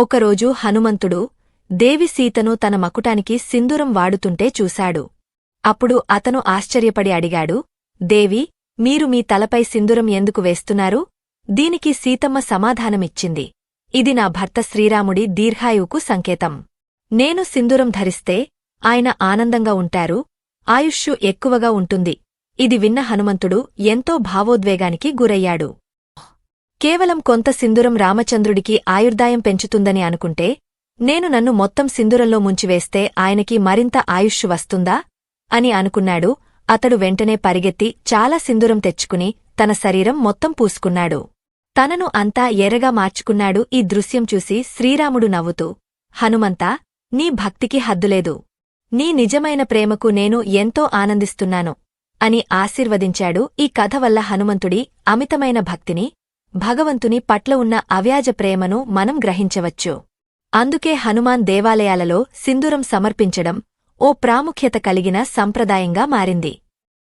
ఒకరోజు హనుమంతుడు దేవి సీతను తన మకుటానికి సింధూరం వాడుతుంటే చూశాడు. అప్పుడు అతను ఆశ్చర్యపడి అడిగాడు దేవి మీరు మీ తలపై సింధూరం ఎందుకు వేస్తున్నారు? దీనికి సీతమ్మ సమాధానమిచ్చింది. ఇది నా భర్త శ్రీరాముడి దీర్ఘాయువుకు సంకేతం. నేను సింధూరం ధరిస్తే ఆయన ఆనందంగా ఉంటారు ఆయుష్షు ఎక్కువగా ఉంటుంది. ఇది విన్న హనుమంతుడు ఎంతో భావోద్వేగానికి గురయ్యాడు. కేవలం కొంత సింధూరం రామచంద్రుడికి ఆయుర్దాయం పెంచుతుందని అనుకుంటే నేను నన్ను మొత్తం సింధూరంలో ముంచివేస్తే ఆయనకి మరింత ఆయుష్షు వస్తుందా? అని అనుకున్నాడు. అతడు వెంటనే పరిగెత్తి చాలా సింధూరం తెచ్చుకుని తన శరీరం మొత్తం పూసుకున్నాడు. తనను అంతా ఎర్రగా మార్చుకున్నాడు ఈ దృశ్యం చూసి శ్రీరాముడు నవ్వుతూ హనుమంతా నీ భక్తికి హద్దులేదు. నీ నిజమైన ప్రేమకు నేను ఎంతో ఆనందిస్తున్నాను అని ఆశీర్వదించాడు ఈ కథ వల్ల హనుమంతుడి అమితమైన భక్తిని భగవంతుని పట్ల ఉన్న అవ్యాజ ప్రేమను మనం గ్రహించవచ్చు. అందుకే హనుమాన్ దేవాలయాలలో సింధూరం సమర్పించడం ఓ ప్రాముఖ్యత కలిగిన సంప్రదాయంగా మారింది.